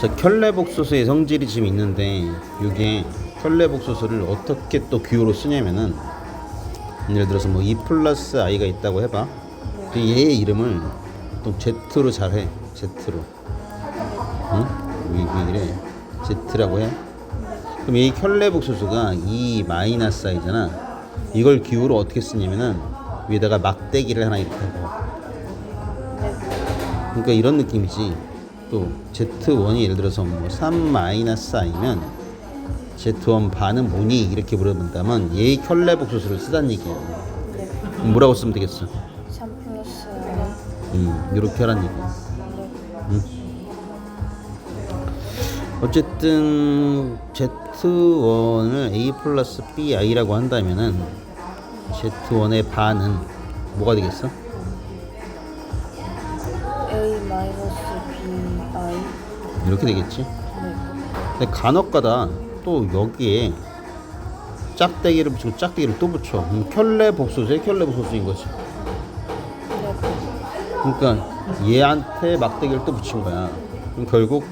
자, 켤레복소수의 성질이 지금 있는데 이게 켤레복소수를 어떻게 또 규호로 쓰냐면은 예를 들어서 뭐 2 플러스 i가 있다고 해봐. 그 얘의 이름을 또 z로 잘해. z로. 응? 왜, 왜 이래? z라고 해? 그럼 이 켤레복소수가 2 마이너스 i잖아. 이걸 기호로 어떻게 쓰냐면은 위에다가 막대기를 하나 이렇게 하고 그러니까 이런 느낌이지. 또 Z1이 예를 들어서 뭐3 마이너스 i면 Z1 반은 뭐니? 이렇게 물어본다면 얘의 켤레 복소수를 쓰단 얘기야. 네. 그럼 뭐라고 쓰면 되겠어? 3 플러스 음, 이렇게 하란 얘기야. 음. 어쨌든 Z1을 A 플러스 BI라고 한다면은 Z1의 반은 뭐가 되겠어? A 마이너스 이렇게 되겠지. 네. 근데 간혹가다 또 여기에 짝대기를 붙이고 짝대기를 또 붙여. 그럼 켤레 복소수의 켤레 복소수인 거지. 네. 그러니까 얘한테 막대기를 또 붙인 거야. 그럼 결국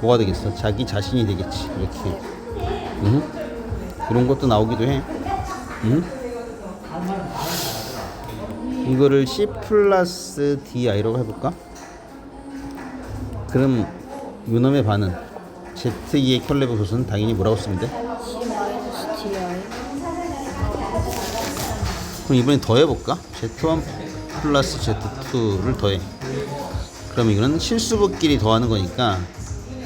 뭐가 되겠어? 자기 자신이 되겠지. 이렇게. 응? 이런 것도 나오기도 해. 응? 이거를 C 플러스 DI라고 해볼까? 그럼 요놈의 반은 Z2의 켤레브 소수는 당연히 뭐라고 쓰면 돼? 그럼 이번엔 더해볼까? Z1 플러스 Z2를 더해. 그럼 이거는 실수분끼리 더하는 거니까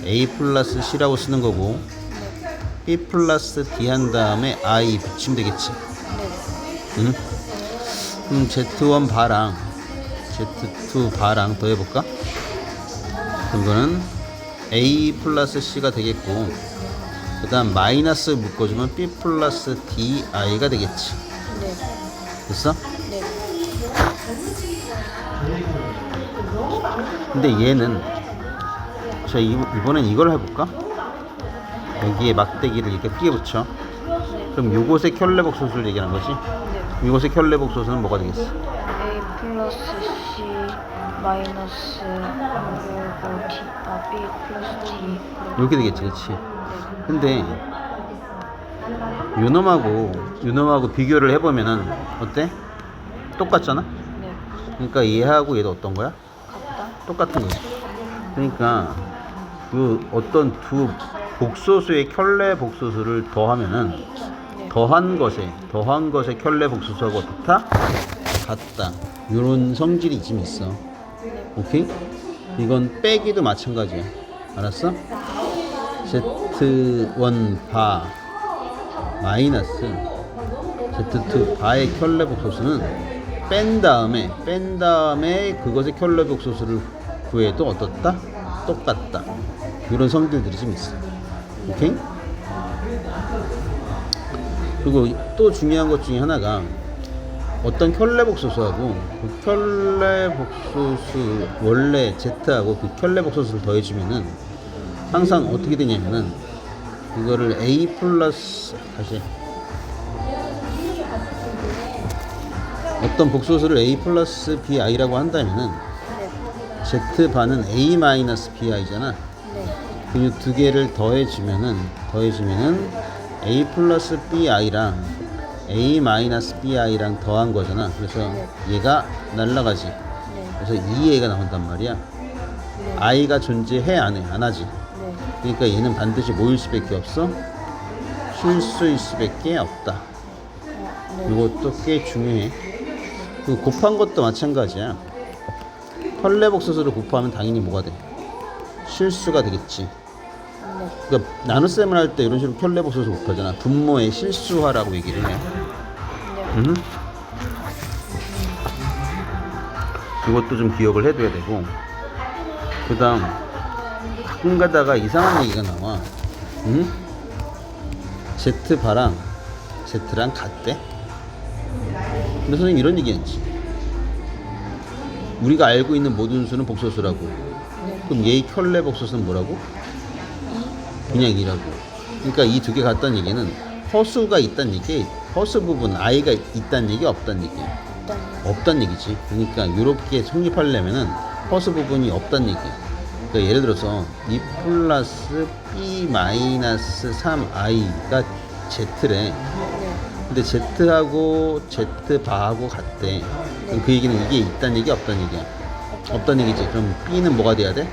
A 플러스 C라고 쓰는 거고 B 플러스 D 한 다음에 I 붙이면 되겠지. 네. 응? 그럼 Z1 바랑 Z2 바랑 더해볼까? 그럼 이거는 A 플러스 C가 되겠고 그 다음 마이너스 묶어주면 B 플러스 DI가 되겠지. 네. 됐어? 네. 근데 얘는 자 이- 이번엔 이걸 해볼까? 여기에 막대기를 이렇게 크게 붙여 그럼 요것의 켤레복 소수를 얘기하는 거지 네. 이것의 켤레복 소수는 뭐가 되겠어? A 플러스 C 마이너스 그리고 T 아 B 플러스 T 이렇게 되겠지 그렇지 근데 요놈하고 요놈하고 비교를 해보면은 어때? 똑같잖아? 네. 그러니까 얘하고 얘도 어떤 거야? 같다. 똑같은 거지. 그러니까 그 어떤 두 복소수의 켤레 복소수를 더하면은 네. 더한 것에 더한 것의 켤레 복소수하고 어떻다? 같다. 이런 성질이 좀 있어. 오케이? 이건 빼기도 마찬가지야. 알았어? Z1 바 마이너스 Z2 바의 켤레 복소수는 뺀 다음에 뺀 다음에 그것의 켤레 복소수를 구해도 어떻다? 똑같다. 이런 성질들이 좀 있어. 오케이? 그리고 또 중요한 것 중에 하나가 어떤 켤레복소수하고 그 켤레복소수 원래 Z하고 그 켤레복소수를 더해주면은 항상 어떻게 되냐면은 이거를 A 플러스 다시 어떤 복소수를 A 플러스 BI라고 한다면은 네. Z 반은 A 마이너스 BI잖아. 네. 그두 개를 더해주면은 더해주면은 A 플러스 BI랑 A 마이너스 BI랑 더한 거잖아. 그래서 얘가 날라가지. 네. 그래서 2A가 나온단 말이야. 네. I가 존재해 안 해? 안 하지. 네. 그러니까 얘는 반드시 뭐일 수밖에 없어? 실수일 수밖에 없다. 어, 네. 이것도 꽤 중요해. 그 곱한 것도 마찬가지야. 헐레복소수를 곱하면 당연히 뭐가 돼? 실수가 되겠지. 네. 그러니까 나눗셈을 할 때 이런 식으로 켤레복소수 곱하잖아. 분모의 실수화라고 얘기를 해. 네. 음. 이것도 좀 기억을 해둬야 되고. 그 다음, 가끔 가다가 이상한 얘기가 나와. 응? Z 바랑 Z랑 같대? 근데 선생님 이런 얘기 했지. 우리가 알고 있는 모든 수는 복소수라고. 그럼 얘의 켤레 복소수는 뭐라고? 그냥 이라고. 그러니까 이 두 개 같다는 얘기는 허수가 있다는 얘기, 허수 부분 i가 있다는 얘기, 없다는 얘기. 없다는 얘기지. 그러니까 이렇게 성립하려면은 허수 부분이 없다는 얘기. 그러니까 예를 들어서 2 플러스 B 마이너스 3i가 Z래. 네. 근데 Z하고 Z 바하고 같대. 그럼 그 얘기는 이게 있다는 얘기 없다는 얘기야. 없다는 얘기지. 그럼 B는 뭐가 돼야 돼?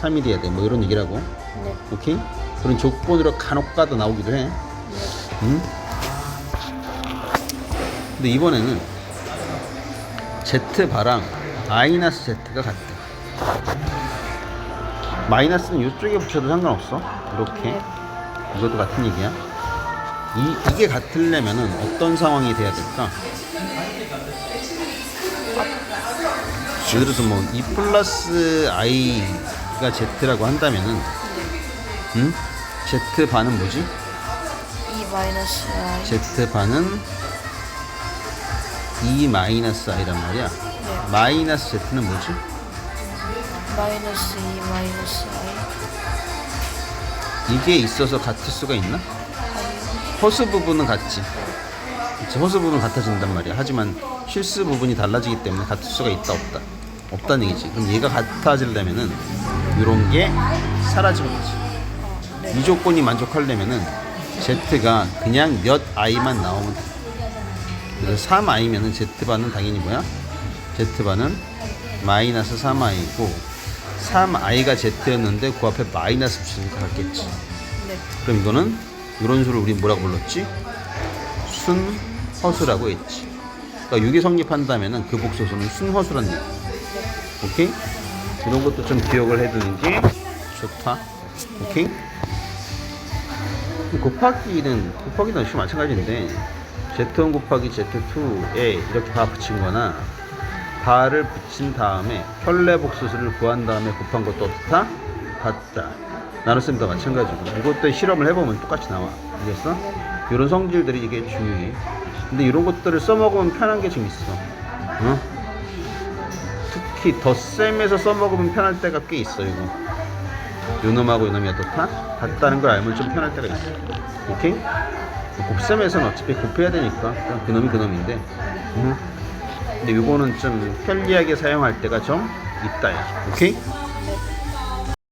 3. 3이 돼야 돼. 뭐 이런 얘기라고. 네. 오케이? 그런 조건으로 간혹 가다 나오기도 해. 네. 응? 근데 이번에는 Z 바랑 마이너스 Z가 같대. 마이너스는 이쪽에 붙여도 상관없어. 이렇게. 네. 이것도 같은 얘기야. 이, 이게 같으려면은 어떤 상황이 돼야 될까? 예를 들어서 뭐2 플러스 i가 z라고 한다면은 응? z 반은 뭐지? 2 마이너스 i. z 반은 2 마이너스 i란 말이야. 네. 마이너스 z는 뭐지? 마이너스 2 마이너스 i. 이게 있어서 같을 수가 있나? 허수 부분은 같지. 그치, 허수 부분은 같아진단 말이야. 하지만 실수 부분이 달라지기 때문에 같을 수가 있다 없다. 없다는 얘기지. 그럼 얘가 같아지려면은 이런 게 사라지는 거지. 이 조건이 만족하려면은 z가 그냥 몇 i만 나오면 돼. 그래서 3i면은 z반은 당연히 뭐야? z반은 마이너스 3i고 3i가 z였는데 그 앞에 마이너스 붙이니까 같겠지. 네. 그럼 이거는 이런 수를 우리 뭐라고 불렀지? 순허수라고 했지. 그러니까 이게 성립한다면은 그 복소수는 순허수란 얘기. 오케이? 이런 것도 좀 기억을 해두는 게 좋다. 오케이? 곱하기는 곱하기는 역시 마찬가지인데 z1 곱하기 z2에 이렇게 바 붙인 거나 바를 붙인 다음에 혈내 복소수를 구한 다음에 곱한 것도 어떻다? 같다. 나눗셈도 마찬가지고 이것도 실험을 해보면 똑같이 나와. 알겠어? 이런 성질들이 이게 중요해. 근데 이런 것들을 써먹으면 편한 게좀 있어. 어? 특히 덧셈에서 써먹으면 편할 때가 꽤 있어 이거. 요놈하고 요놈이 어떻다? 같다는 걸 알면 좀 편할 때가 있어. 오케이? 곱셈에서는 어차피 곱해야 되니까 그냥 그놈이 그놈인데. 음. 근데 요거는 좀 편리하게 사용할 때가 좀 있다. 야. 오케이?